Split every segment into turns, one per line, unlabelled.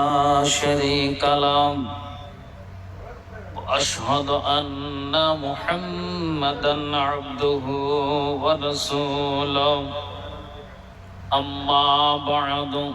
لا شريك له واشهد ان محمدا عبده ورسوله اما بعد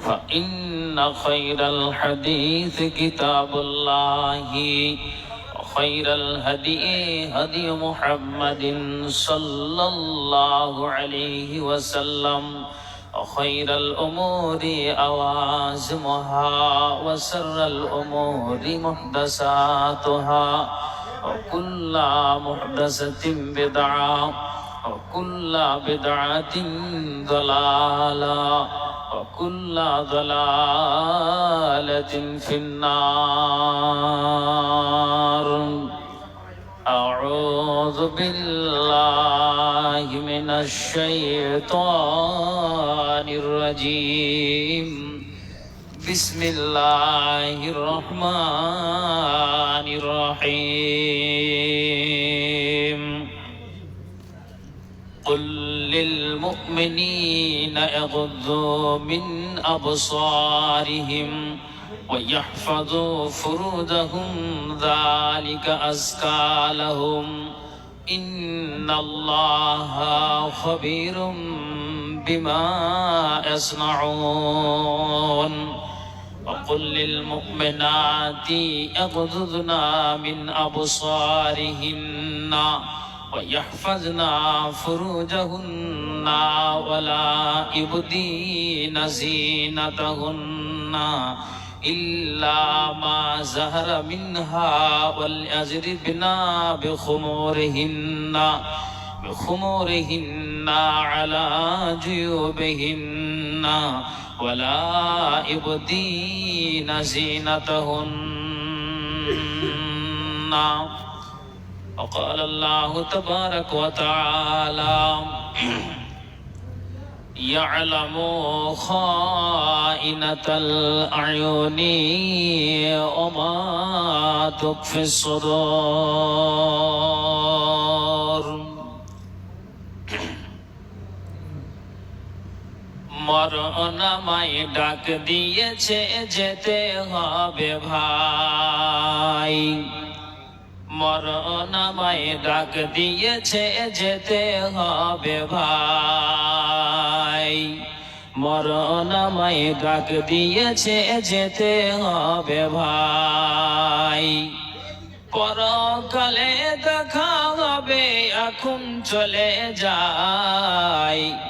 فان خير الحديث كتاب الله وخير الهدي هدي محمد صلى الله عليه وسلم وخير الأمور أوازمها وسر الأمور محدثاتها وكل محدثة بدعة وكل بدعة ضلالة وكل ضلالة في النار. أعوذ بالله من الشيطان الرجيم بسم الله الرحمن الرحيم قل للمؤمنين يغضوا من أبصارهم ويحفظوا فروجهم ذلك أزكى لهم إن الله خبير بما يصنعون وقل للمؤمنات يغضضن من أبصارهن ويحفظن فروجهن ولا يبدين زينتهن إلا ما زهر منها وليضربن بخمورهن بخمورهن على جيوبهن ولا يبدين زينتهن وقال الله تبارك وتعالى يعلم خائنة الأعين وما تخفي الصدور মরণামাই ডাক দিয়েছে যেতে হবে ভাই। মরণামাই ডাক দিয়েছে যেতে হবে ভাই। মরণামাই ডাক দিয়েছে যেতে হবে ভাই। পরকালে দেখা হবে, এখন চলে যায়।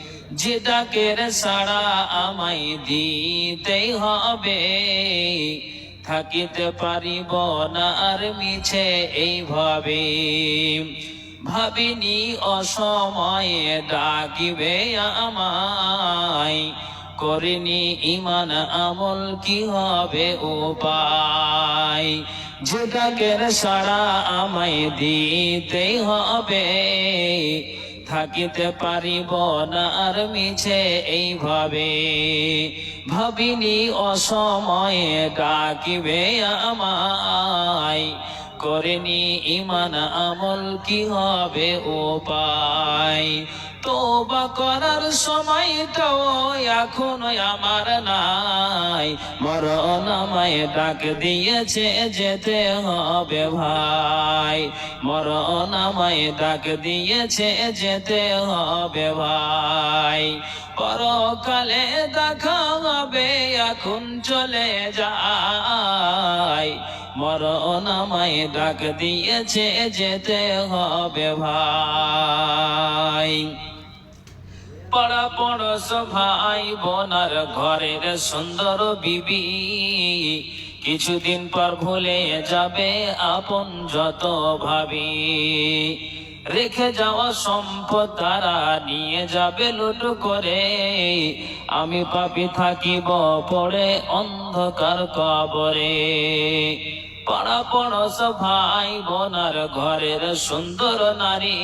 যে ডাকের সাড়া আমায় দিতেই হবে। থাকিতে পারিব না আর মিছে এইভাবে। ভাবিনি অসময়ে ডাকিবে আমায়। করিনি ইমান আমল কি হবে উপায়? যে ডাকের সাড়া আমায় দিতেই হবে। থাকিতে পারিব না আর মিছে এইভাবে। ভাবিনি অসময়ে ডাকিবে আমায়। করেনি ইমান আমল, কি হবে উপায়? তোবা করার সময়টাও এখন আমার নাই। মরণ আমায় ডাক দিয়েছে যেতে হবে ভাই। মরণ আমায় ডাক দিয়েছে যেতে হবে ভাই। পরকালে দেখা হবে, এখন চলে যায়। মরণ আমায় ডাক দিয়েছে যেতে হবে ভাই। পাড়া পড়স ভাই বোনার ঘরের সুন্দর বিবি। কিছুদিন পর ভুলে যাবে আপন যত ভাবি। রেখে যাওয়া সম্পদ তারা নিয়ে যাবে লুট করে। আমি পাপি থাকিব পড়ে অন্ধকার কবরে। পাড়া পড়স ভাই বোনার ঘরের সুন্দর নারী।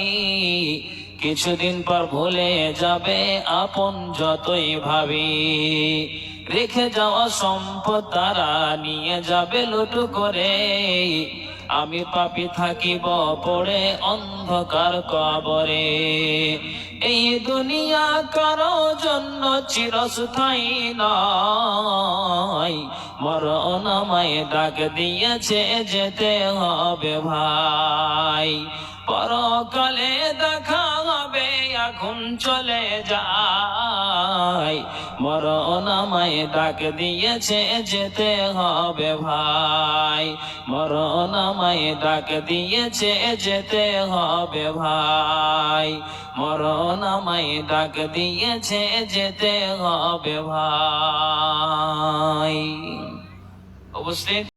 কিছুদিন পর ভুলে যাবে আপন যতই ভাবি। রেখে যাওয়া সম্পদ তারা নিয়ে যাবে লুটু করে। আমি পাপি থাকিব পড়ে অন্ধকার কবরে। এই দুনিয়া কারও জন্য চিরস্থায়ী নয়। আমায় ডাক দিয়েছে যেতে হবে ভাই। পরকালে দেখা হবে, এখন চলে যায় মরণ আমায় ডাক দিয়েছে যেতে হবে ভাই। মরণ আমায় ডাক দিয়েছে যেতে হবে ভাই। মরণ আমায় ডাক দিয়েছে যেতে হবে ভাই। você.